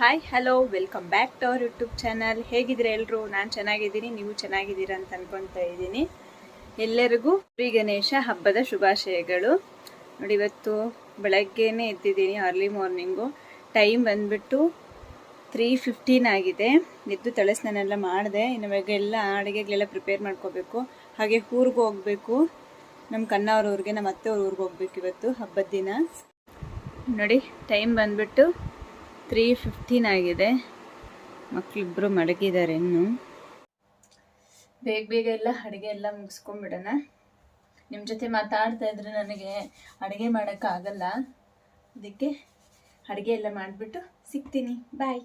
Hi hello welcome back to our YouTube channel ಹೇಗಿದ್ರೆ ಎಲ್ಲರೂ ನಾನು ಚೆನ್ನಾಗಿದ್ದೀನಿ, ನೀವು ಚೆನ್ನಾಗಿದ್ದೀರಾ ಅಂತ ಅನ್ಕೊತಾ ಇದ್ದೀನಿ. ಎಲ್ಲರಿಗೂ ಶ್ರೀ ಗಣೇಶ ಹಬ್ಬದ ಶುಭಾಶಯಗಳು. ನೋಡಿ, ಇವತ್ತು ಬೆಳಗ್ಗೆನೇ ಎದ್ದಿದ್ದೀನಿ ಅರ್ಲಿ ಮಾರ್ನಿಂಗು ಟೈಮ್ ಬಂದ್ಬಿಟ್ಟು ತ್ರೀ ಫಿಫ್ಟೀನ್ ಆಗಿದೆ. ಎದ್ದು ತಲೆ ಸ್ನಾನ ಎಲ್ಲ ಮಾಡಿದೆ ಇನ್ನು ಅಡುಗೆಗಳೆಲ್ಲ ಪ್ರಿಪೇರ್ ಮಾಡ್ಕೋಬೇಕು. ಹಾಗೆ ಊರಿಗೆ ಹೋಗಬೇಕು. ನಮ್ಮ ಕಣ್ಣವ್ರ ಊರಿಗೆ ನಮ್ಮ ಅತ್ತೆ ಅವ್ರ ಊರಿಗೆ ಹೋಗ್ಬೇಕು ಇವತ್ತು ಹಬ್ಬದ ದಿನ. ನೋಡಿ ಟೈಮ್ ಬಂದ್ಬಿಟ್ಟು ತ್ರೀ ಫಿಫ್ಟೀನ್ ಆಗಿದೆ. ಮಕ್ಕಳಿಬ್ಬರು ಮಡಗಿದ್ದಾರೆ ಇನ್ನು. ಬೇಗ ಬೇಗ ಎಲ್ಲ ಅಡುಗೆ ಎಲ್ಲ ಮುಗಿಸ್ಕೊಂಡ್ಬಿಡೋಣ. ನಿಮ್ಮ ಜೊತೆ ಮಾತಾಡ್ತಾ ಇದ್ರೆ ನನಗೆ ಅಡುಗೆ ಮಾಡೋಕ್ಕಾಗಲ್ಲ. ಅದಕ್ಕೆ ಅಡುಗೆ ಎಲ್ಲ ಮಾಡಿಬಿಟ್ಟು ಸಿಗ್ತೀನಿ. ಬಾಯ್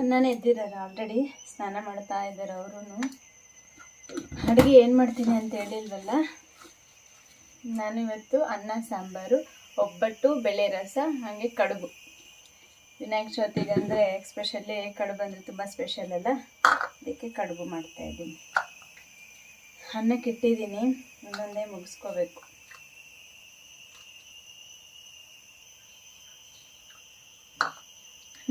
ಅನ್ನನೇ ಎದ್ದಿದ್ದಾರೆ ಆಲ್ರೆಡಿ ಸ್ನಾನ ಮಾಡ್ತಾ ಇದ್ದಾರೆ ಅವರು ಅಡುಗೆ ಏನು ಮಾಡ್ತೀನಿ ಅಂತ ಹೇಳಿಲ್ವಲ್ಲ? ನಾನು ಇವತ್ತು ಅನ್ನ, ಸಾಂಬಾರು, ಒಬ್ಬಟ್ಟು, ಬೆಳೆ ರಸ, ಹಾಗೆ ಕಡುಬು. ವಿನಾಯಕ ಚೌತಿಗೆ ಅಂದರೆ ಎಕ್ಸ್ಪೆಷಲಿ ಕಡುಬು ಅಂದರೆ ತುಂಬ ಸ್ಪೆಷಲ್ ಅಲ್ಲ? ಅದಕ್ಕೆ ಕಡುಬು ಮಾಡ್ತಾಯಿದ್ದೀನಿ ಅನ್ನಕ್ಕೆ ಇಟ್ಟಿದ್ದೀನಿ ಒಂದೊಂದೇ ಮುಗಿಸ್ಕೋಬೇಕು.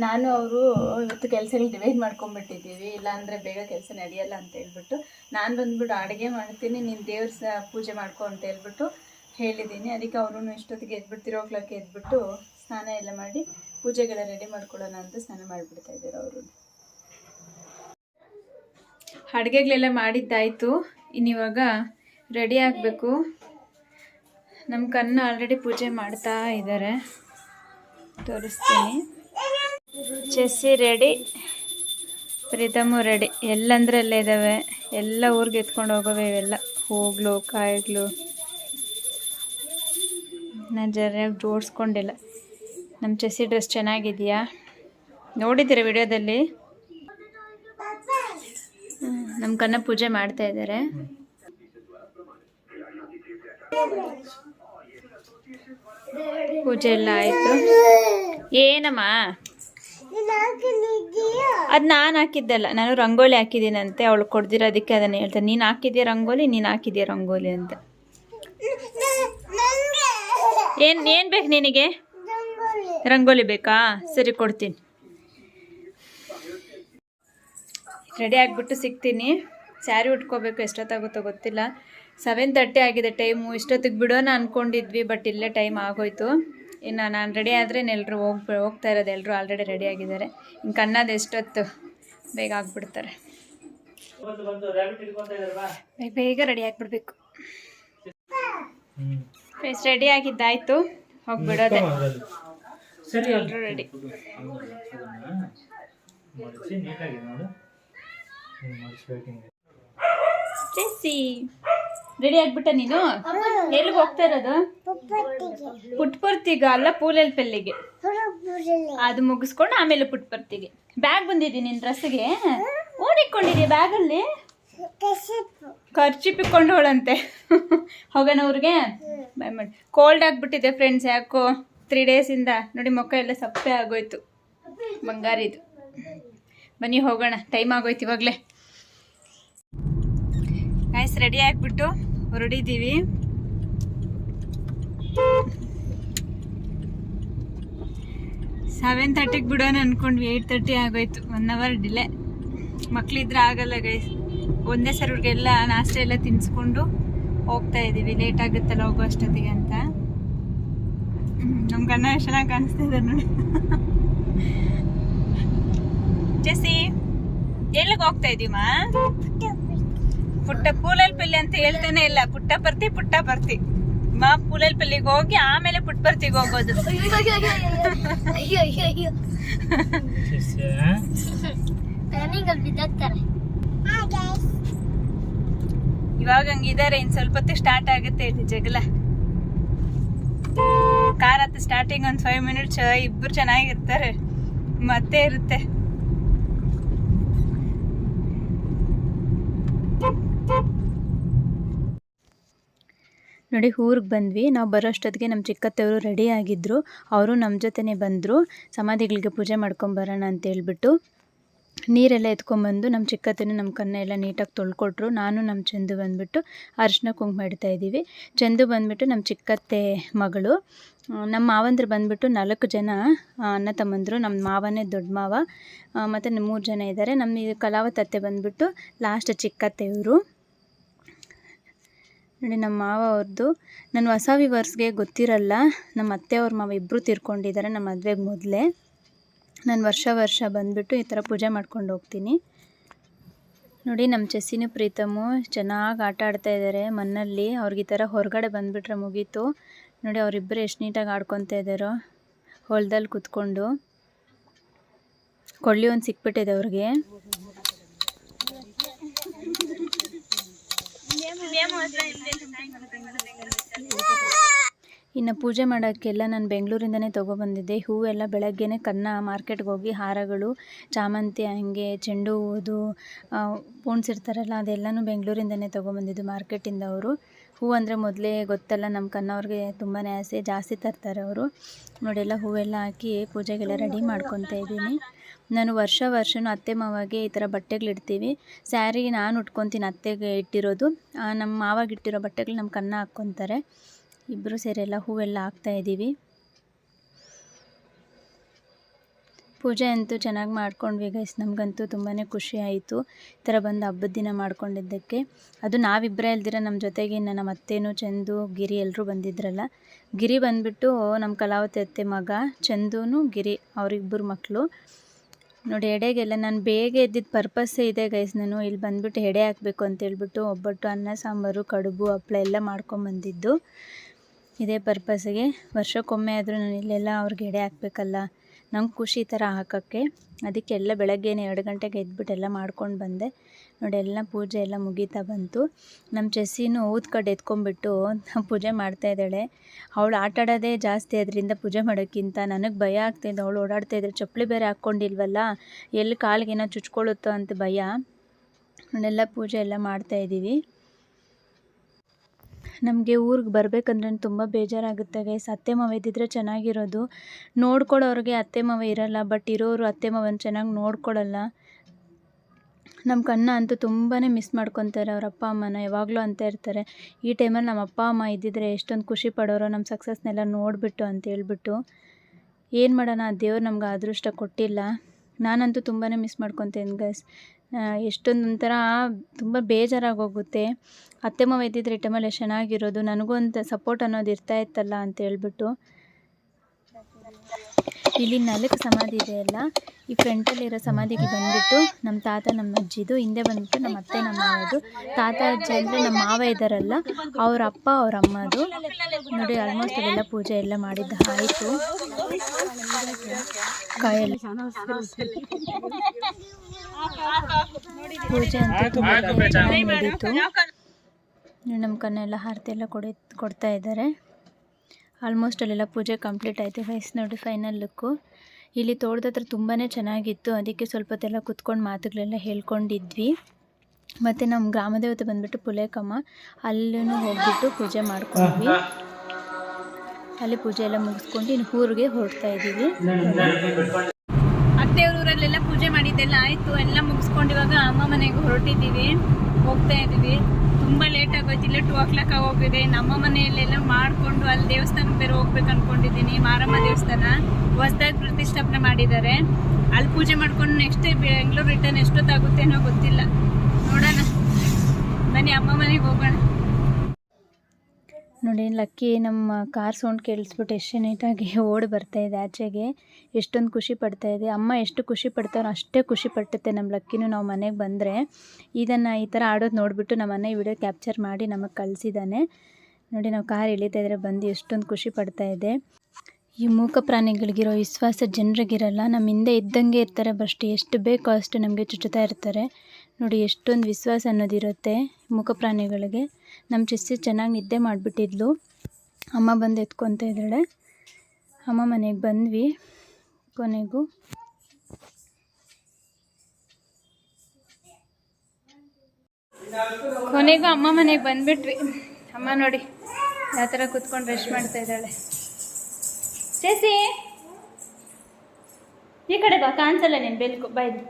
ನಾನು ಅವರು, ಇವತ್ತು ಕೆಲಸಗಳು ಡಿವೈಡ್ ಮಾಡ್ಕೊಂಡ್ಬಿಟ್ಟಿದ್ದೀವಿ, ಇಲ್ಲಾಂದರೆ ಬೇಗ ಕೆಲಸ ನಡೆಯಲ್ಲ ಅಂತ ಹೇಳ್ಬಿಟ್ಟು ನಾನು ಬಂದ್ಬಿಟ್ಟು ಅಡುಗೆ ಮಾಡ್ತೀನಿ, ನೀನು ದೇವ್ರ ಸಹ ಪೂಜೆ ಮಾಡ್ಕೊ ಅಂತ ಹೇಳ್ಬಿಟ್ಟು ಹೇಳಿದ್ದೀನಿ. ಅದಕ್ಕೆ ಅವರು ಇಷ್ಟೊತ್ತಿಗೆ ಎದ್ಬಿಟ್ಟು ಕ್ಲಾಕ್ ಎದ್ಬಿಟ್ಟು ಸ್ನಾನ ಎಲ್ಲ ಮಾಡಿ ಪೂಜೆಗಳ ರೆಡಿ ಮಾಡ್ಕೊಳ್ಳೋಣ ಅಂತ ಸ್ನಾನ ಮಾಡಿಬಿಡ್ತಾ ಇದ್ದಾರೆ ಅವರು. ಅಡುಗೆಗಳೆಲ್ಲ ಮಾಡಿದ್ದಾಯಿತು, ಇನ್ನಿವಾಗ ರೆಡಿ ಆಗಬೇಕು. ನಮ್ಮ ಕಣ್ಣು ಆಲ್ರೆಡಿ ಪೂಜೆ ಮಾಡ್ತಾ ಇದ್ದಾರೆ ತೋರಿಸ್ತೀನಿ. ಚೆಸ್ಸಿ ರೆಡಿ ಪ್ರೀತಮು ರೆಡಿ. ಎಲ್ಲಂದ್ರಲ್ಲೇ ಇದ್ದಾವೆ ಎಲ್ಲ ಊರಿಗೆ ಎತ್ಕೊಂಡು ಹೋಗೋವೆ ಇವೆಲ್ಲ. ಹೂಗಳು ಕಾಯಿಗಳು ನಾನು ಜರಿಯಾಗಿ ಜೋಡಿಸ್ಕೊಂಡಿಲ್ಲ. ನಮ್ಮ ಚೆಸ್ಸಿ ಡ್ರೆಸ್ ಚೆನ್ನಾಗಿದೆಯಾ? ನೋಡಿದ್ದೀರಾ ವಿಡಿಯೋದಲ್ಲಿ? ನಮ್ಮ ಕನ್ನ ಪೂಜೆ ಮಾಡ್ತಾ ಇದ್ದಾರೆ ಪೂಜೆ ಎಲ್ಲ ಆಯಿತು. ಏನಮ್ಮ? ಅದು ನಾನು ಹಾಕಿದ್ದಲ್ಲ ನಾನು ರಂಗೋಲಿ ಹಾಕಿದ್ದೀನಂತೆ, ಅವಳು ಕೊಡ್ದಿರೋದಕ್ಕೆ ಅದನ್ನು ಹೇಳ್ತಾರೆ ನೀನು ಹಾಕಿದ್ಯಾ ರಂಗೋಲಿ, ನೀನು ಹಾಕಿದ್ಯಾ ರಂಗೋಲಿ ಅಂತ. ಏನು ಏನು ಬೇಕು ನಿನಗೆ? ರಂಗೋಲಿ ಬೇಕಾ? ಸರಿ, ಕೊಡ್ತೀನಿ. ರೆಡಿ ಆಗಿಬಿಟ್ಟು ಸಿಗ್ತೀನಿ. ಸ್ಯಾರಿ ಉಟ್ಕೋಬೇಕು, ಎಷ್ಟೊತ್ತಾಗುತ್ತೋ ಗೊತ್ತಿಲ್ಲ. ಸೆವೆನ್ ತರ್ಟಿ ಆಗಿದೆ ಟೈಮು, ಇಷ್ಟೊತ್ತಿಗೆ ಬಿಡೋಣ ಅಂದ್ಕೊಂಡಿದ್ವಿ ಬಟ್ ಇಲ್ಲೇ ಟೈಮ್ ಆಗೋಯ್ತು. ಇನ್ನು ನಾನು ರೆಡಿ ಆದರೆ ಎಲ್ಲರೂ ಹೋಗಿ ಹೋಗ್ತಾ ಇರೋದು ಎಲ್ಲರೂ ಆಲ್ರೆಡಿ ರೆಡಿ ಆಗಿದ್ದಾರೆ ಇನ್ನು ಕನ್ನದ ಎಷ್ಟೊತ್ತು ಬೇಗ ಆಗಿಬಿಡ್ತಾರೆ ಬೇಗ ಬೇಗ ರೆಡಿ ಆಗಿಬಿಡ್ಬೇಕು ಫ್ರೆಂಡ್ಸ್ ರೆಡಿ ಆಗಿದ್ದಾಯ್ತು ಹೋಗ್ಬಿಡೋದೆ ಎಲ್ಲರೂ ರೆಡಿ ನೋಡು ಜೆಸ್ಸಿ ರೆಡಿ ಆಗ್ಬಿಟ್ಟ ನೀನು? ಎಲ್ಲಿಗೆ ಹೋಗ್ತಾ ಇರೋದು? ಪುಟ್ಪರ್ತಿಗ ಅಲ್ಲ ಪೂಲೆಲ್ ಪೆಲ್ಲಿಗೆ ಅದು ಮುಗಿಸ್ಕೊಂಡು ಆಮೇಲೆ ಪುಟ್ಪರ್ತಿಗೆ. ಬ್ಯಾಗ್ ಬಂದಿದ್ದೀನಿ ನಿನ್ನ ಡ್ರೆಸ್ಗೆ ಓಡಿಕೊಂಡಿದ್ಯಾ ಬ್ಯಾಗಲ್ಲಿ? ಖರ್ಚಿಪ್ಪಿಕೊಂಡವಳಂತೆ ಹೋಗೋಣ ಅವ್ರಿಗೆ ಬಾಯ್ ಮಾಡಿ. ಕೋಲ್ಡ್ ಆಗಿಬಿಟ್ಟಿದೆ ಫ್ರೆಂಡ್ಸ್ ಯಾಕೋ ತ್ರೀ ಡೇಸಿಂದ ನೋಡಿ, ಮುಖ ಎಲ್ಲ ಸಪ್ಪೆ ಆಗೋಯ್ತು. ಬಂಗಾರಿದು. ಬನ್ನಿ, ಹೋಗೋಣ. ಟೈಮ್ ಆಗೋಯ್ತು ಇವಾಗಲೇ. ಗೈಸ್ ರೆಡಿ ಆಗಿಬಿಟ್ಟು ಹೊರಡಿದ್ದೀವಿ ಸೆವೆನ್ ತರ್ಟಿಗೆ ಬಿಡೋಣ ಅನ್ಕೊಂಡ್ವಿ ಏಯ್ಟ್ ತರ್ಟಿ ಆಗೋಯ್ತು. ಒನ್ ಅವರ್ ಡಿಲೇ ಮಕ್ಳಿದ್ರೆ ಆಗಲ್ಲ ಗೈಸ್ ಒಂದೇ ಸರ್ ಅವ್ರಿಗೆಲ್ಲ ನಾಷ್ಟ ಎಲ್ಲ ತಿನ್ಸ್ಕೊಂಡು ಹೋಗ್ತಾ ಇದ್ದೀವಿ ಲೇಟ್ ಆಗುತ್ತಲ್ಲ, ಹೋಗೋ ಅಷ್ಟೊತ್ತಿಗೆ ಅಂತ. ನಮ್ಗೆ ಎಷ್ಟು ಚೆನ್ನಾಗಿ ಕಾಣಿಸ್ತಾ ಇದ್ದಾರೆ ನೋಡಿ. ಜೆಸಿ ಎಲ್ಲಿಗೆ ಹೋಗ್ತಾ ಇದೀಮಾ ಪುಟ್ಟ ಪೂಲಲ್ ಪಲ್ಲಿ ಅಂತ ಹೇಳ್ತಾನೆ ಇಲ್ಲ. ಪುಟ್ಟ ಬರ್ತಿ ಪುಟ್ಟ ಬರ್ತಿ. ಮಾ ಪೂಲಲ್ ಪಲ್ಲಿಗೆ ಹೋಗಿ ಆಮೇಲೆ ಪುಟ್ಪರ್ತಿಗೆ ಹೋಗೋದು. ಇವಾಗ ಹಂಗಿದ್ದಾರೆ ಇನ್ ಸ್ವಲ್ಪ ಹೊತ್ತಿಗೆ ಸ್ಟಾರ್ಟ್ ಆಗುತ್ತೆ ಇಲ್ಲಿ ಜಗಳ. ಸ್ಟಾರ್ಟಿಂಗ್ ಒಂದು ಫೈವ್ ಮಿನಿಟ್ಸ್ ಇಬ್ಬರು ಚೆನ್ನಾಗಿರ್ತಾರೆ. ಮತ್ತೆ ಇರುತ್ತೆ. ನೋಡಿ, ಊರಿಗೆ ಬಂದ್ವಿ. ನಾವು ಬರೋಷ್ಟೊತ್ತಿಗೆ ನಮ್ಮ ಚಿಕ್ಕತ್ತೆಯವರು ರೆಡಿ ಆಗಿದ್ದರು ಅವರು ನಮ್ಮ ಜೊತೆನೇ ಬಂದರು. ಸಮಾಧಿಗಳಿಗೆ ಪೂಜೆ ಮಾಡ್ಕೊಂಬರೋಣ ಅಂತ ಹೇಳ್ಬಿಟ್ಟು ನೀರೆಲ್ಲ ಎತ್ಕೊಂಡ್ಬಂದು ನಮ್ಮ ಚಿಕ್ಕತ್ತೆನೂ ನಮ್ಮ ಕನ್ನ ಎಲ್ಲ ನೀಟಾಗಿ ತೊಳ್ಕೊಟ್ರು. ನಾನು ನಮ್ಮ ಚಂದು ಬಂದುಬಿಟ್ಟು ಅರ್ಶಿನ ಕುಂಕುಮ ಇಡ್ತಾ ಇದ್ದೀವಿ. ಚಂದು ಬಂದುಬಿಟ್ಟು ನಮ್ಮ ಚಿಕ್ಕತ್ತೆ ಮಗಳು. ನಮ್ಮ ಮಾವಂದ್ರು ಬಂದುಬಿಟ್ಟು ನಾಲ್ಕು ಜನ ಅಣ್ಣ ತಮ್ಮಂದರು. ನಮ್ಮ ಮಾವನೇ ದೊಡ್ಡ ಮಾವ. ಮತ್ತು ಮೂರು ಜನ ಇದ್ದಾರೆ ನಮ್ಮ ಕಲಾವತತ್ತೆ ಬಂದುಬಿಟ್ಟು ಲಾಸ್ಟ್ ಚಿಕ್ಕತ್ತೆ ಇವರು ನೋಡಿ ನಮ್ಮ ಮಾವ ಅವ್ರದ್ದು ನನ್ನ ಹೊಸ ವಿವರ್ಸ್ಗೆ ಗೊತ್ತಿರಲ್ಲ, ನಮ್ಮ ಅತ್ತೆಯವ್ರ ಮಾವ ಇಬ್ಬರು ತಿರ್ಕೊಂಡಿದ್ದಾರೆ ನಮ್ಮ ಮದುವೆಗೆ ಮೊದಲೇ. ನಾನು ವರ್ಷ ವರ್ಷ ಬಂದುಬಿಟ್ಟು ಈ ಥರ ಪೂಜೆ ಮಾಡ್ಕೊಂಡು ಹೋಗ್ತೀನಿ. ನೋಡಿ ನಮ್ಮ ಚೆಸ್ಸಿನ ಪ್ರೀತಮು, ಚೆನ್ನಾಗಿ ಆಟ ಆಡ್ತಾ ಇದ್ದಾರೆ ಮಣ್ಣಲ್ಲಿ ಅವ್ರಿಗೆ ಈ ಥರ ಹೊರಗಡೆ ಬಂದುಬಿಟ್ರೆ ಮುಗೀತು. ನೋಡಿ ಅವರಿಬ್ಬರು ಎಷ್ಟು ನೀಟಾಗಿ ಆಡ್ಕೊತಾ ಇದ್ದಾರೋ ಹೊಲದಲ್ಲಿ ಕುತ್ಕೊಂಡು. ಕೊಳ್ಳಿ ಒಂದು ಸಿಕ್ಬಿಟ್ಟಿದೆ ಅವ್ರಿಗೆ. ಇನ್ನು ಪೂಜೆ ಮಾಡೋಕ್ಕೆಲ್ಲ ನಾನು ಬೆಂಗಳೂರಿಂದನೇ ತೊಗೊಬಂದಿದ್ದೆ. ಹೂವೆಲ್ಲ ಬೆಳಗ್ಗೆನೇ ಕನ್ನ ಮಾರ್ಕೆಟ್ಗೆ ಹೋಗಿ ಹಾರಗಳು, ಚಾಮಂತಿ, ಹಂಗೆ ಚೆಂಡು ಹೂವುದು ಪೋಣ್ಸಿರ್ತಾರಲ್ಲ ಅದೆಲ್ಲನೂ ಬೆಂಗಳೂರಿಂದನೇ ತೊಗೊಬಂದಿದ್ದು ಮಾರ್ಕೆಟಿಂದ ಅವರು ಹೂ ಅಂದರೆ ಮೊದಲೇ ಗೊತ್ತಲ್ಲ ನಮ್ಮ ಕಣ್ಣವ್ರಿಗೆ ತುಂಬಾ ಆಸೆ ಜಾಸ್ತಿ ತರ್ತಾರೆ ಅವರು. ನೋಡಿ ಎಲ್ಲ ಹೂವೆಲ್ಲ ಹಾಕಿ ಪೂಜೆಗೆಲ್ಲ ರೆಡಿ ಮಾಡ್ಕೊತಾ ಇದ್ದೀನಿ. ನಾನು ವರ್ಷ ವರ್ಷವೂ ಅತ್ತೆ ಮಾವಾಗೆ ಈ ಥರ ಬಟ್ಟೆಗಳಿಡ್ತೀವಿ ಸ್ಯಾರಿ ನಾನು ಉಟ್ಕೊತೀನಿ ಅತ್ತೆಗೆ ಇಟ್ಟಿರೋದು. ನಮ್ಮ ಮಾವಾಗ ಇಟ್ಟಿರೋ ಬಟ್ಟೆಗಳು ನಮ್ಮ ಕಣ್ಣ ಹಾಕ್ಕೊತಾರೆ. ಇಬ್ಬರು ಸೇರಿ ಎಲ್ಲ ಹೂವೆಲ್ಲ ಹಾಕ್ತಾ ಇದ್ದೀವಿ ಪೂಜೆ ಅಂತೂ ಚೆನ್ನಾಗಿ ಮಾಡ್ಕೊಂಡ್ವಿ ಗೈಸ್ ನಮಗಂತೂ ತುಂಬಾ ಖುಷಿ ಆಯಿತು. ಈ ಥರ ಬಂದು ಹಬ್ಬದ ದಿನ ಮಾಡ್ಕೊಂಡಿದ್ದಕ್ಕೆ. ಅದು ನಾವಿಬ್ಬರೇ ಇಲ್ದಿರ ನಮ್ಮ ಜೊತೆಗೆ ನಮ್ಮ ಅತ್ತೇನು, ಚಂದು, ಗಿರಿ ಎಲ್ಲರೂ ಬಂದಿದ್ರಲ್ಲ. ಗಿರಿ ಬಂದುಬಿಟ್ಟು ನಮ್ಮ ಕಲಾವತಿ ಅತ್ತೆ ಮಗ, ಚಂದೂನು, ಗಿರಿ ಅವರಿಬ್ಬರು ಮಕ್ಕಳು ನೋಡಿ, ಎಡೆಗೆಲ್ಲ ನಾನು ಬೇಗ ಎದ್ದಿದ್ದ ಪರ್ಪಸ್ಸೇ ಇದೆ ಗೈಸ್ ನಾನು. ಇಲ್ಲಿ ಬಂದುಬಿಟ್ಟು ಎಡೆ ಹಾಕಬೇಕು ಅಂತ ಹೇಳ್ಬಿಟ್ಟು ಒಬ್ಬಟ್ಟು ಅನ್ನ, ಸಾಂಬಾರು, ಕಡುಬು ಹಪ್ಪಳ ಎಲ್ಲ ಮಾಡ್ಕೊಂಬಂದಿದ್ದು ಇದೇ ಪರ್ಪಸ್ಸಿಗೆ ವರ್ಷಕ್ಕೊಮ್ಮೆ ಆದರೂ ನಾನು ಇಲ್ಲೆಲ್ಲ ಅವ್ರಿಗೆ ಎಡೆ ಹಾಕ್ಬೇಕಲ್ಲ. ನಂಗೆ ಖುಷಿ ಥರ ಹಾಕೋಕ್ಕೆ. ಅದಕ್ಕೆಲ್ಲ ಬೆಳಗ್ಗೆನೇ ಎರಡು ಗಂಟೆಗೆ ಎದ್ಬಿಟ್ಟು ಎಲ್ಲ ಮಾಡ್ಕೊಂಡು ಬಂದೆ. ನೋಡಿ, ಎಲ್ಲ ಪೂಜೆ ಎಲ್ಲ ಮುಗೀತಾ ಬಂತು. ನಮ್ಮ ಚೆಸ್ಸಿನೂ ಊದ ಕಡೆ ಎತ್ಕೊಂಡ್ಬಿಟ್ಟು ಪೂಜೆ ಮಾಡ್ತಾ ಇದ್ದಾಳೆ. ಅವಳು ಆಟ ಆಡೋದೇ ಜಾಸ್ತಿ ಅದರಿಂದ ಪೂಜೆ ಮಾಡೋಕ್ಕಿಂತ ನನಗೆ ಭಯ ಆಗ್ತಾಯಿದೆ ಅವಳು ಓಡಾಡ್ತಾ ಇದ್ರೆ ಚಪ್ಪಲಿ ಬೇರೆ ಹಾಕ್ಕೊಂಡಿಲ್ವಲ್ಲ, ಎಲ್ಲಿ ಕಾಲಿಗೆ ಏನೋ ಚುಚ್ಕೊಳ್ಳುತ್ತೋ ಅಂತ ಭಯ. ನಾನೆಲ್ಲ ಪೂಜೆ ಎಲ್ಲ ಮಾಡ್ತಾ ಇದ್ದೀವಿ. ನಮಗೆ ಊರಿಗೆ ಬರಬೇಕಂದ್ರೆ ತುಂಬ ಬೇಜಾರಾಗುತ್ತೆ ಗೈಸ್ ಅತ್ತೆ ಮಾವ ಇದ್ದಿದ್ರೆ ಚೆನ್ನಾಗಿರೋದು. ನೋಡ್ಕೊಳ್ಳೋರಿಗೆ ಅತ್ತೆ ಮಾವ ಇರಲ್ಲ ಬಟ್ ಇರೋರು ಅತ್ತೆ ಮಾವನ ಚೆನ್ನಾಗಿ ನೋಡ್ಕೊಳ್ಳಲ್ಲ ನಮ್ಮ ಕಣ್ಣ ಅಂತೂ ತುಂಬಾ ಮಿಸ್ ಮಾಡ್ಕೊತಾರೆ ಅವ್ರ ಅಪ್ಪ ಅಮ್ಮನ, ಯಾವಾಗಲೂ ಅಂತ ಇರ್ತಾರೆ. ಈ ಟೈಮಲ್ಲಿ ನಮ್ಮ ಅಪ್ಪ ಅಮ್ಮ ಇದ್ದಿದ್ರೆ ಎಷ್ಟೊಂದು ಖುಷಿ ಪಡೋರು ನಮ್ಮ ಸಕ್ಸಸ್ನೆಲ್ಲ ನೋಡಿಬಿಟ್ಟು ಅಂತ ಹೇಳ್ಬಿಟ್ಟು. ಏನು ಮಾಡೋಣ ಆ ದೇವ್ರು ನಮ್ಗೆ ಅದೃಷ್ಟ ಕೊಟ್ಟಿಲ್ಲ. ನಾನಂತೂ ತುಂಬಾ ಮಿಸ್ ಮಾಡ್ಕೊತೇನೆ ಗೈಸ್ ಎಷ್ಟೊಂದು ಒಂಥರ ತುಂಬ ಬೇಜಾರಾಗೋಗುತ್ತೆ. ಅತ್ತೆ, ಮಾವ ಇದ್ದಿದ್ರೆ ಈ ಟೈಮಲ್ಲಿ ಎಷ್ಟು ಚೆನ್ನಾಗಿರೋದು, ನನಗೂ ಅಂತ ಸಪೋರ್ಟ್ ಅನ್ನೋದು ಇರ್ತಾ ಇತ್ತಲ್ಲ ಅಂತ ಹೇಳ್ಬಿಟ್ಟು. ಇಲ್ಲಿ ನಾಲ್ಕು ಸಮಾಧಿ ಇದೆ ಅಲ್ಲ, ಈ ಫ್ರಂಟಲ್ಲಿರೋ ಸಮಾಧಿಗೆ ಬಂದುಬಿಟ್ಟು ನಮ್ಮ ತಾತ, ನಮ್ಮ ಅಜ್ಜಿದು, ಹಿಂದೆ ಬಂದುಬಿಟ್ಟು ನಮ್ಮ ಅತ್ತೆ, ನಮ್ಮ ಮಾವದು. ತಾತ, ಅಜ್ಜಿ ಅಂದರೆ ನಮ್ಮ ಮಾವ ಇದ್ದಾರಲ್ಲ, ಅವ್ರ ಅಪ್ಪ, ಅವ್ರ ಅಮ್ಮದು. ನೋಡಿ ಆಲ್ಮೋಸ್ಟ್ ಎಲ್ಲ ಪೂಜೆ ಎಲ್ಲ ಮಾಡಿದ್ದ. ಆಯಿತು. ಕಾಯಲ್ಲಿ. ಪೂಜೆ ಅಂತ ತುಂಬ ಚೆನ್ನಾಗಿ ನಡೀತು ನಮ್ಮ ಕನ್ನೆಲ್ಲ ಹಾರತಿ ಎಲ್ಲ ಕೊಡಿ ಕೊಡ್ತಾ ಇದ್ದಾರೆ. ಆಲ್ಮೋಸ್ಟ್ ಅಲ್ಲೆಲ್ಲ ಪೂಜೆ ಕಂಪ್ಲೀಟ್ ಆಯಿತು. ಫೈಸ್ ನೋಡಿ ಫೈನಲ್ ಲುಕ್ಕು ಇಲ್ಲಿ ತೋಟದ ಹತ್ರ ತುಂಬಾ ಚೆನ್ನಾಗಿತ್ತು. ಅದಕ್ಕೆ ಸ್ವಲ್ಪ ಹೊತ್ತೆಲ್ಲ ಕುತ್ಕೊಂಡು ಮಾತುಗಳೆಲ್ಲ ಹೇಳ್ಕೊಂಡಿದ್ವಿ. ಮತ್ತು ನಮ್ಮ ಗ್ರಾಮದೇವತೆ ಬಂದುಬಿಟ್ಟು ಪುಲೇಕಮ್ಮ ಅಲ್ಲೂ ಹೋಗ್ಬಿಟ್ಟು ಪೂಜೆ ಮಾಡ್ಕೊಂಡ್ವಿ. ಅಲ್ಲಿ ಪೂಜೆ ಎಲ್ಲ ಮುಗಿಸ್ಕೊಂಡು ಇನ್ನು ಊರಿಗೆ ಹೊರಡ್ತಾ ಇದ್ದೀವಿ. ಅತ್ತೆಯವ್ರ ಊರಲ್ಲೆಲ್ಲ ಪೂಜೆ ಮಾಡಿದ್ದೆಲ್ಲ ಆಯಿತು, ಎಲ್ಲ ಮುಗಿಸ್ಕೊಂಡು ಇವಾಗ ಅಮ್ಮ ಮನೆಗೆ ಹೊರಟಿದ್ದೀವಿ, ಹೋಗ್ತಾ ಇದ್ದೀವಿ. ತುಂಬ ಲೇಟ್ ಆಗೋಯ್ತು, ಇಲ್ಲೇ ಟೂ ಓ ಕ್ಲಾಕ್ ಆಗೋಗಿದೆ. ನಮ್ಮ ಮನೆಯಲ್ಲೆಲ್ಲ ಮಾಡಿಕೊಂಡು ಅಲ್ಲಿ ದೇವಸ್ಥಾನಕ್ಕೆ ಬೇರೆ ಹೋಗ್ಬೇಕು ಅನ್ಕೊಂಡಿದ್ದೀನಿ. ಮಾರಮ್ಮ ದೇವಸ್ಥಾನ ಹೊಸ್ದಾಗಿ ಪ್ರತಿಷ್ಠಾಪನೆ ಮಾಡಿದ್ದಾರೆ. ಅಲ್ಲಿ ಪೂಜೆ ಮಾಡ್ಕೊಂಡು ನೆಕ್ಸ್ಟ್ ಬೆಂಗಳೂರು ರಿಟರ್ನ್ ಎಷ್ಟೊತ್ತಾಗುತ್ತೇನೋ ಗೊತ್ತಿಲ್ಲ. ನೋಡೋಣ. ಬನ್ನಿ, ಅಮ್ಮ ಮನೆಗೆ ಹೋಗೋಣ. ನೋಡಿ, ಲಕ್ಕಿ ನಮ್ಮ ಕಾರ್ ಸೌಂಡ್ ಕೇಳಿಸ್ಬಿಟ್ಟು ಎಷ್ಟು ನೀಟಾಗಿ ಓಡಿ ಬರ್ತಾ ಇದೆ ಆಚೆಗೆ. ಎಷ್ಟೊಂದು ಖುಷಿ ಪಡ್ತಾ ಇದೆ. ಅಮ್ಮ ಎಷ್ಟು ಖುಷಿ ಪಡ್ತಾರೋ ಅಷ್ಟೇ ಖುಷಿ ಪಟ್ಟುತ್ತೆ ನಮ್ಮ ಲಕ್ಕಿನೂ ನಾವು ಮನೆಗೆ ಬಂದರೆ. ಇದನ್ನು ಈ ಥರ ಆಡೋದು ನೋಡಿಬಿಟ್ಟು ನಮ್ಮ ಮನೆ ವಿಡಿಯೋ ಕ್ಯಾಪ್ಚರ್ ಮಾಡಿ ನಮಗೆ ಕಳಿಸಿದ್ದಾನೆ ನೋಡಿ, ನಾವು ಕಾರ್ ಇಳಿತಾ ಇದ್ರೆ ಬಂದು ಎಷ್ಟೊಂದು ಖುಷಿ ಪಡ್ತಾ ಇದೆ. ಈ ಮೂಕ ಪ್ರಾಣಿಗಳಿಗಿರೋ ವಿಶ್ವಾಸ ಜನರಿಗಿರಲ್ಲ. ನಮ್ಮ ಹಿಂದೆ ಇದ್ದಂಗೆ ಇರ್ತಾರೆ ಬಸ್ಟ್ ಎಷ್ಟು ಬೇಕೋ ಅಷ್ಟು ನಮಗೆ ಚುಚ್ಚುತ್ತಾ ಇರ್ತಾರೆ. ನೋಡಿ, ಎಷ್ಟೊಂದು ವಿಶ್ವಾಸ ಅನ್ನೋದಿರುತ್ತೆ ಮೂಕ ಪ್ರಾಣಿಗಳಿಗೆ. ನಮ್ಮ ಚೆಸ್ಸಿ ಚೆನ್ನಾಗಿ ನಿದ್ದೆ ಮಾಡಿಬಿಟ್ಟಿದ್ಲು. ಅಮ್ಮ ಬಂದು ಎತ್ಕೊತ ಇದ್ದಾಳೆ. ಅಮ್ಮ ಮನೆಗೆ ಬಂದ್ವಿ ಕೊನೆಗೂ. ಕೊನೆಗೂ ಅಮ್ಮ ಮನೆಗೆ ಬಂದ್ಬಿಟ್ವಿ. ಅಮ್ಮ ನೋಡಿ, ಯಾವ ಥರ ಕುತ್ಕೊಂಡು ರೆಸ್ಟ್ ಮಾಡ್ತಾ ಇದ್ದಾಳೆ. ಸೇಸಿ! ಈ ಕಡೆ ಬಾ, ಕಾಣಿಸಲ್ಲ ನೀನು ಬೆಲ್ಕು. ಬಾಯ್ದು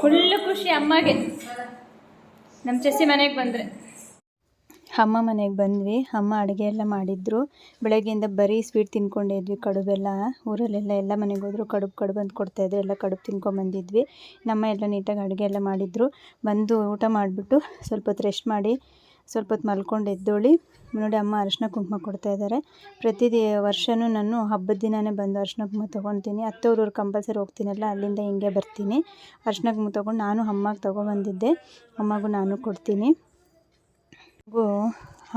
ಫುಲ್ಲು ಖುಷಿ ಅಮ್ಮಗೆ. ನಮ್ಮ ಚಸಿ ಮನೆಗೆ ಬಂದರೆ. ಅಮ್ಮ ಮನೆಗೆ ಬಂದ್ವಿ. ಅಮ್ಮ ಅಡುಗೆ ಎಲ್ಲ ಮಾಡಿದ್ರು. ಬೆಳಗ್ಗೆಯಿಂದ ಬರೀ ಸ್ವೀಟ್ ತಿನ್ಕೊಂಡೇ ಇದ್ವಿ, ಕಡುಬೆಲ್ಲ. ಊರಲ್ಲೆಲ್ಲ ಎಲ್ಲ ಮನೆಗೆ ಹೋದ್ರು, ಕಡುಬು ಕಡುಬು ಅಂತ ಕೊಡ್ತಾಯಿದ್ರು ಎಲ್ಲ ಕಡುಬು ತಿನ್ಕೊಂಬಂದಿದ್ವಿ ನಮ್ಮ ಎಲ್ಲ ನೀಟಾಗಿ ಅಡುಗೆ ಎಲ್ಲ ಮಾಡಿದ್ರು. ಬಂದು ಊಟ ಮಾಡಿಬಿಟ್ಟು ಸ್ವಲ್ಪ ಹೊತ್ತು ರೆಸ್ಟ್ ಮಾಡಿ ಸ್ವಲ್ಪ ಹೊತ್ತು ಮಲ್ಕೊಂಡು ಎದ್ದೋಳಿ. ನೋಡಿ ಅಮ್ಮ ಅರಿಶಿನ ಕುಂಕುಮ ಕೊಡ್ತಾ ಇದ್ದಾರೆ. ಪ್ರತಿ ವರ್ಷವೂ ನಾನು ಹಬ್ಬದ ದಿನವೇ ಬಂದು ಅರಿಶಿನ ಕುಂಕುಮ ತೊಗೊತೀನಿ ಅತ್ತವ್ರವ್ರು ಕಂಪಲ್ಸರಿ ಹೋಗ್ತೀನಲ್ಲ, ಅಲ್ಲಿಂದ ಹಿಂಗೆ ಬರ್ತೀನಿ. ಅರಿಶಿನ ಕುಂಕುಮ ತೊಗೊಂಡು ನಾನು ಅಮ್ಮಗೆ ತೊಗೊಬಂದಿದ್ದೆ. ಅಮ್ಮಗೂ ನಾನು ಕೊಡ್ತೀನಿ.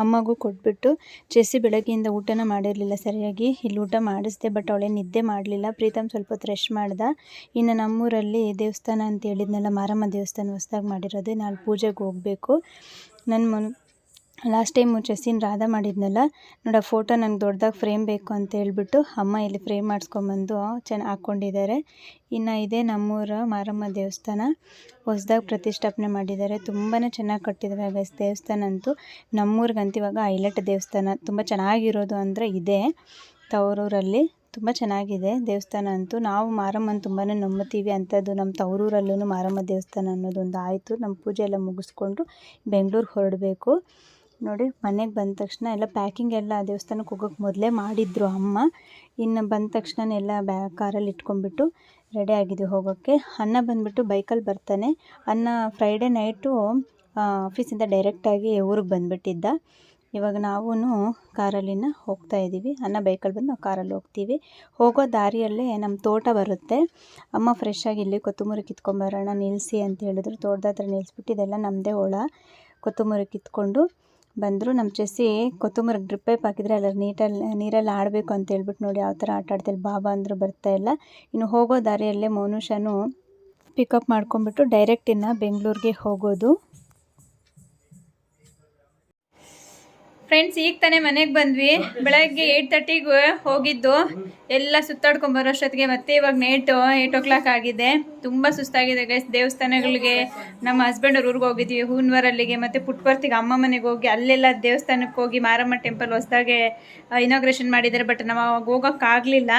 ಅಮ್ಮಗೂ ಕೊಟ್ಬಿಟ್ಟು ಚೆಸ್ಸಿ ಬೆಳಗ್ಗೆಯಿಂದ ಊಟನ ಮಾಡಿರಲಿಲ್ಲ ಸರಿಯಾಗಿ. ಇಲ್ಲಿ ಊಟ ಮಾಡಿಸ್ದೆ, ಬಟ್ ಅವಳೇ ನಿದ್ದೆ ಮಾಡಲಿಲ್ಲ. ಪ್ರೀತಮ್ ಸ್ವಲ್ಪ ಹೊತ್ತು ರೆಸ್ಟ್ ಮಾಡ್ದ. ಇನ್ನು ನಮ್ಮೂರಲ್ಲಿ ದೇವಸ್ಥಾನ ಅಂತ ಹೇಳಿದ್ನಲ್ಲ, ಮಾರಮ್ಮ ದೇವಸ್ಥಾನ ಹೊಸ್ದಾಗಿ ಮಾಡಿರೋದು. ನಾಳೆ ಪೂಜೆಗೆ ಹೋಗಬೇಕು. ನನ್ನ ಮನ್ ಲಾಸ್ಟ್ ಟೈಮ್ ಚೆಸ್ಸಿನ ರಾಧ ಮಾಡಿದ್ನಲ್ಲ, ನೋಡೋ ಫೋಟೋ ನಂಗೆ ದೊಡ್ಡದಾಗಿ ಫ್ರೇಮ್ ಬೇಕು ಅಂತ ಹೇಳ್ಬಿಟ್ಟು ಅಮ್ಮ ಇಲ್ಲಿ ಫ್ರೇಮ್ ಮಾಡಿಸ್ಕೊಂಬಂದು ಚೆನ್ನ ಹಾಕ್ಕೊಂಡಿದ್ದಾರೆ ಇನ್ನು ಇದೇ ನಮ್ಮೂರ ಮಾರಮ್ಮ ದೇವಸ್ಥಾನ. ಹೊಸ್ದಾಗಿ ಪ್ರತಿಷ್ಠಾಪನೆ ಮಾಡಿದ್ದಾರೆ ತುಂಬಾ ಚೆನ್ನಾಗಿ ಕಟ್ಟಿದ್ದಾರೆ ಗೈಸ್ ದೇವಸ್ಥಾನ ಅಂತೂ. ನಮ್ಮೂರಿಗಂತೂ ಇವಾಗ ಹೈಲೈಟ್ ದೇವಸ್ಥಾನ. ತುಂಬ ಚೆನ್ನಾಗಿರೋದು ಅಂದರೆ ಇದೆ ತವರೂರಲ್ಲಿ. ತುಂಬ ಚೆನ್ನಾಗಿದೆ ದೇವಸ್ಥಾನ ಅಂತೂ. ನಾವು ಮಾರಮ್ಮನ ತುಂಬಾ ನಂಬುತ್ತೀವಿ ಅಂಥದ್ದು ನಮ್ಮ ತವರೂರಲ್ಲೂ ಮಾರಮ್ಮ ದೇವಸ್ಥಾನ ಅನ್ನೋದೊಂದು ಆಯಿತು. ನಮ್ಮ ಪೂಜೆ ಎಲ್ಲ ಮುಗಿಸ್ಕೊಂಡು ಬೆಂಗಳೂರಿಗೆ ಹೊರಡಬೇಕು. ನೋಡಿ, ಮನೆಗೆ ಬಂದ ತಕ್ಷಣ ಎಲ್ಲ ಪ್ಯಾಕಿಂಗ್ ಎಲ್ಲ ದೇವಸ್ಥಾನಕ್ಕೆ ಹೋಗೋಕ್ಕೆ ಮೊದಲೇ ಮಾಡಿದ್ರು ಅಮ್ಮ. ಇನ್ನು ಬಂದ ತಕ್ಷಣ ಎಲ್ಲ ಬ್ಯಾ, ಕಾರಲ್ಲಿ ಇಟ್ಕೊಂಡ್ಬಿಟ್ಟು ರೆಡಿ ಆಗಿದ್ವಿ ಹೋಗೋಕ್ಕೆ. ಅನ್ನ ಬಂದುಬಿಟ್ಟು ಬೈಕಲ್ಲಿ ಬರ್ತಾನೆ. ಅನ್ನ ಫ್ರೈಡೇ ನೈಟು ಆಫೀಸಿಂದ ಡೈರೆಕ್ಟಾಗಿ ಊರಿಗೆ ಬಂದುಬಿಟ್ಟಿದ್ದ. ಇವಾಗ ನಾವೂ ಕಾರಲ್ಲಿನ ಹೋಗ್ತಾ ಇದ್ದೀವಿ. ಅನ್ನ ಬೈಕಲ್ಲಿ ಬಂದು ನಾವು ಕಾರಲ್ಲಿ ಹೋಗ್ತೀವಿ. ಹೋಗೋ ದಾರಿಯಲ್ಲೇ ನಮ್ಮ ತೋಟ ಬರುತ್ತೆ. ಅಮ್ಮ ಫ್ರೆಶ್ ಆಗಿ ಇಲ್ಲಿ ಕೊತ್ತಂಬರಿ ಕಿತ್ಕೊಂಬರೋಣ ನಿಲ್ಲಿಸಿ ಅಂತ ಹೇಳಿದ್ರು. ತೋಟದ ಹತ್ರ ನಿಲ್ಲಿಸ್ಬಿಟ್ಟು ಇದೆಲ್ಲ ನಮ್ಮದೇ ಹೊಳ ಕೊತ್ತಂಬರಿ ಕಿತ್ಕೊಂಡು ಬಂದರು. ನಮ್ಮ ಚೆಸ್ಸಿ ಕೊತ್ತಂಬರಿ ಡ್ರಿಪ್ ಪೈಪ್ ಹಾಕಿದರೆ ಅಲ್ಲ ನೀಟಲ್ಲಿ ನೀರಲ್ಲಿ ಆಡಬೇಕು ಅಂತ ಹೇಳ್ಬಿಟ್ಟು ನೋಡಿ ಯಾವ ಥರ ಆಟ ಆಡ್ತಿಲ್ಲ ಬಾಬಾ ಅಂದರು ಬರ್ತಾ ಇಲ್ಲ. ಇನ್ನು ಹೋಗೋ ದಾರಿಯಲ್ಲೇ ಮೌನುಷನು ಪಿಕಪ್ ಮಾಡ್ಕೊಂಬಿಟ್ಟು ಡೈರೆಕ್ಟ್ ಇನ್ನು ಬೆಂಗಳೂರಿಗೆ ಹೋಗೋದು. ಫ್ರೆಂಡ್ಸ್ ಈಗ ತಾನೇ ಮನೆಗೆ ಬಂದ್ವಿ. ಬೆಳಗ್ಗೆ ಏಯ್ಟ್ ತರ್ಟಿಗೆ ಹೋಗಿದ್ದು. ಎಲ್ಲ ಸುತ್ತಾಡ್ಕೊಂಡು ಬರೋಷ್ಟೊತ್ತಿಗೆ ಮತ್ತೆ ಇವಾಗ ನೈಟು ಏಯ್ಟ್ ಓ ಕ್ಲಾಕ್ ಆಗಿದೆ. ತುಂಬ ಸುಸ್ತಾಗಿದೆ ಗೈಸ್ ದೇವಸ್ಥಾನಗಳಿಗೆ ನಮ್ಮ ಹಸ್ಬೆಂಡ್ ಊರಿಗೆ ಹೋಗಿದ್ವಿ. ಹೂನ್ವರಲ್ಲಿಗೆ ಮತ್ತು ಪುಟ್ಪರ್ತಿಗೆ ಅಮ್ಮ ಮನೆಗೆ ಹೋಗಿ ಅಲ್ಲೆಲ್ಲ ದೇವಸ್ಥಾನಕ್ಕೆ ಹೋಗಿ ಮಾರಮ್ಮ ಟೆಂಪಲ್ ಹೊಸದಾಗೆ ಇನಾಗ್ರೇಷನ್ ಮಾಡಿದ್ದಾರೆ. ಬಟ್ ನಾವು ಹೋಗೋಕ್ಕಾಗಲಿಲ್ಲ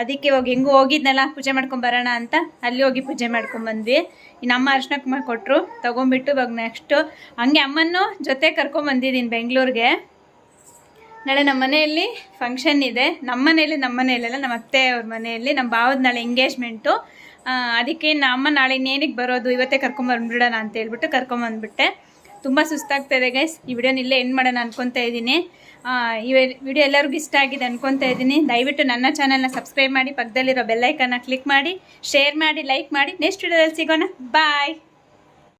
ಅದಕ್ಕೆ ಹೋಗಿ ಹೆಂಗೂ ಹೋಗಿದ್ನಲ್ಲ, ಪೂಜೆ ಮಾಡ್ಕೊಂಡು ಬರೋಣ ಅಂತ, ಅಲ್ಲಿ ಹೋಗಿ ಪೂಜೆ ಮಾಡ್ಕೊಂಡು ಬಂದ್ವಿ. ಇನ್ನು ಅಮ್ಮ ಅರ್ಶಿನ ಕುಮಾರ್ ಕೊಟ್ಟರು ತೊಗೊಂಬಿಟ್ಟು ಇವಾಗ ನೆಕ್ಸ್ಟು ಹಂಗೆ ಅಮ್ಮನ್ನು ಜೊತೆ ಕರ್ಕೊಂಬಂದಿದ್ದೀನಿ ಬೆಂಗಳೂರಿಗೆ. ನಾಳೆ ನಮ್ಮ ಮನೆಯಲ್ಲಿ ಫಂಕ್ಷನ್ ಇದೆ. ನಮ್ಮ ಮನೆಯಲ್ಲಿ ನಮ್ಮ ಮನೆಯಲ್ಲೆಲ್ಲ ನಮ್ಮ ಅತ್ತೆ ಅವ್ರ ಮನೆಯಲ್ಲಿ ನಮ್ಮ ಭಾವದ ನಾಳೆ ಎಂಗೇಜ್ಮೆಂಟು ಅದಕ್ಕೆ ನಮ್ಮ ಅಮ್ಮ ನಾಳೆ ಇನ್ನೇನಿಗೆ ಬರೋದು, ಇವತ್ತೇ ಕರ್ಕೊಂಬಂದ್ಬಿಡೋಣ ಅಂತ ಹೇಳ್ಬಿಟ್ಟು ಕರ್ಕೊಂಬಂದ್ಬಿಟ್ಟೆ ತುಂಬ ಸುಸ್ತಾಗ್ತಾ ಇದೆ ಗೈಸ್ ಈ ವಿಡಿಯೋನ ಇಲ್ಲೇ ಎಂಡ್ ಮಾಡೋಣ ಅನ್ಕೊತಾ ಇದ್ದೀನಿ. ಈ ವಿಡಿಯೋ ಎಲ್ಲರಿಗೂ ಇಷ್ಟ ಆಗಿದೆ ಅನ್ಕೊತಾ ಇದ್ದೀನಿ. ದಯವಿಟ್ಟು ನನ್ನ ಚಾನಲ್ನ ಸಬ್ಸ್ಕ್ರೈಬ್ ಮಾಡಿ, ಪಕ್ಕದಲ್ಲಿರೋ ಬೆಲ್ಲೈಕನ್ನ ಕ್ಲಿಕ್ ಮಾಡಿ ಶೇರ್ ಮಾಡಿ ಲೈಕ್ ಮಾಡಿ. ನೆಕ್ಸ್ಟ್ ವಿಡಿಯೋದಲ್ಲಿ ಸಿಗೋಣ. ಬಾಯ್